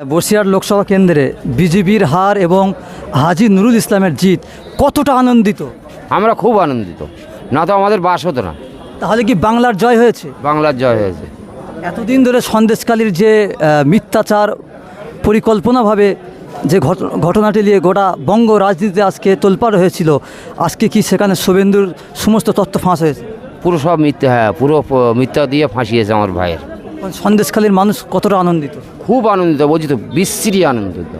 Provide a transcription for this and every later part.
বসিরহাট লোকসভা কেন্দ্রে বিজেপির হার এবং হাজি নুরুল ইসলামের জিত কতটা আনন্দিত? আমরা খুব আনন্দিত। না তো আমাদের বাস হতো না। তাহলে কি বাংলার জয় হয়েছে? বাংলার জয় হয়েছে। এতদিন ধরে সন্দেশকালীর যে মিথ্যাচার পরিকল্পনাভাবে যে ঘটনাটি নিয়ে গোটা বঙ্গ রাজনীতিতে আজকে তোলপাড় হয়েছিল আজকে কি সেখানে শুভেন্দুর সমস্ত তথ্য ফাঁস হয়েছে? পুরো সব মিথ্যা হ্যাঁ পুরো মিথ্যা দিয়ে ফাঁসিয়েছে আমার ভাইয়ের। সন্দেশকালীর মানুষ কতটা আনন্দিত? খুব আনন্দিত বলছি তো বিশ্রী আনন্দিত।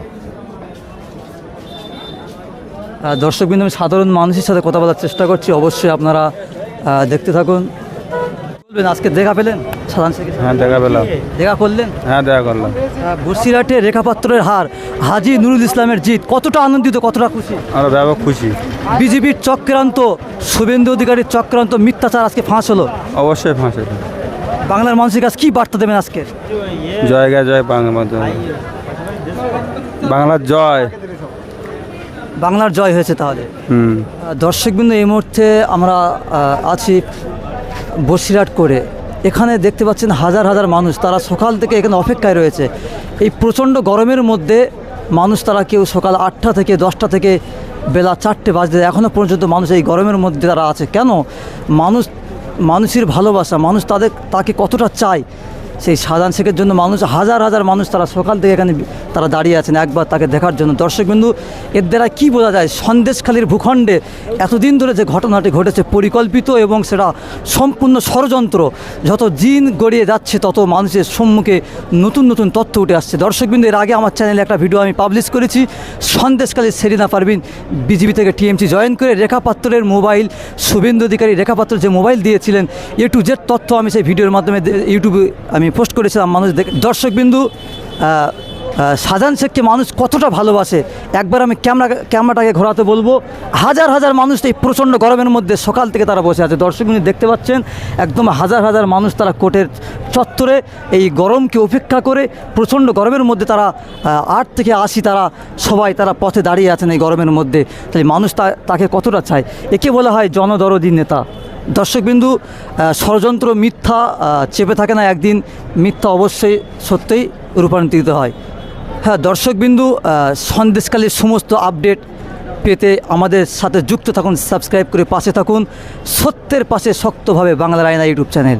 দর্শকবৃন্দ আমি সাধারণ মানুষের সাথে কথা বলার চেষ্টা করছি। অবশ্যই আপনারা দেখতে থাকুন। বলবেন আজকে দেখা পেলেন? সাধারণ হ্যাঁ দেখা পেলাম। দেখা করলেন? হ্যাঁ দেখা করলাম। আহ, বসিরহাটে রেখাপাত্রের হার হাজি নুরুল ইসলামের জিত কতটা আনন্দিত কতটা খুশি? আমরা ব্যাপক খুশি। বিজেপির চক্রান্ত শুভেন্দু অধিকারীর চক্রান্ত মিথ্যাচার আজকে ফাঁস হলো। অবশ্যই ফাঁসে বাংলার মানুষের কাছে কি বার্তা দেবেন আজকে? জয় গে জয় বাংলা বাংলার জয়। বাংলার জয় হয়েছে তাহলে। দর্শকবৃন্দ এই মুহূর্তে আমরা আছি বসিরহাট করে। এখানে দেখতে পাচ্ছেন হাজার হাজার মানুষ। তারা সকাল থেকে এখানে অপেক্ষায় রয়েছে। এই প্রচণ্ড গরমের মধ্যে মানুষ তারা কেউ সকাল আটটা থেকে দশটা থেকে বেলা চারটে বাজতে এখনও পর্যন্ত মানুষ এই গরমের মধ্যে তারা আছে। কেন? মানুষ মানুষের ভালোবাসা মানুষ তাদের তাকে কতটা চায় সেই সাধারণ শেখের জন্য মানুষ, হাজার হাজার মানুষ তারা সকাল থেকে এখানে তারা দাঁড়িয়ে আছেন একবার তাকে দেখার জন্য। দর্শকবিন্দু এর দ্বারা কী বোঝা যায়? সন্দেশখালীর ভূখণ্ডে এতদিন ধরে যে ঘটনাটি ঘটেছে পরিকল্পিত এবং সেটা সম্পূর্ণ ষড়যন্ত্র, যত দিন গড়িয়ে যাচ্ছে তত মানুষের সম্মুখে নতুন নতুন তথ্য উঠে আসছে। দর্শকবিন্দু এর আগে আমার চ্যানেলে একটা ভিডিও আমি পাবলিশ করেছি। সন্দেশকালীর সেরিনা পারবিন বিজিবি থেকে টিএমসি জয়েন করে রেখা পাত্রের মোবাইল শুভেন্দু অধিকারী রেখা পাত্র যে মোবাইল দিয়েছিলেন এ টু জেড তথ্য আমি সেই ভিডিওর মাধ্যমে ইউটিউবে আমি পোস্ট করেছিলাম, মানুষ দেখ দর্শকবিন্দু শাহজাহান শেখকে মানুষ কতটা ভালোবাসে? একবার আমি ক্যামেরা, ক্যামেরাটাকে ঘোরাতে বলব, হাজার হাজার মানুষ এই প্রচণ্ড গরমের মধ্যে সকাল থেকে তারা বসে আছে। দর্শকবিন্দু দেখতে পাচ্ছেন, একদম হাজার হাজার মানুষ তারা কোর্টের চত্বরে এই গরমকে উপেক্ষা করে, প্রচণ্ড গরমের মধ্যে তারা আট থেকে আশি তারা সবাই তারা পথে দাঁড়িয়ে আছেন এই গরমের মধ্যে। তাই মানুষ তাকে কতটা চায়? একে বলা হয় জনদরদি নেতা। দর্শকবিন্দু ষড়যন্ত্র, মিথ্যা চেপে থাকে না, একদিন মিথ্যা অবশ্যই সত্যিই রূপান্তরিত হয়। হ্যাঁ দর্শকবিন্দু সন্দেশকালীর সমস্ত আপডেট পেতে আমাদের সাথে যুক্ত থাকুন, সাবস্ক্রাইব করে পাশে থাকুন। সত্যের পাশে শক্তভাবে বাংলা রায়না ইউটিউব চ্যানেল।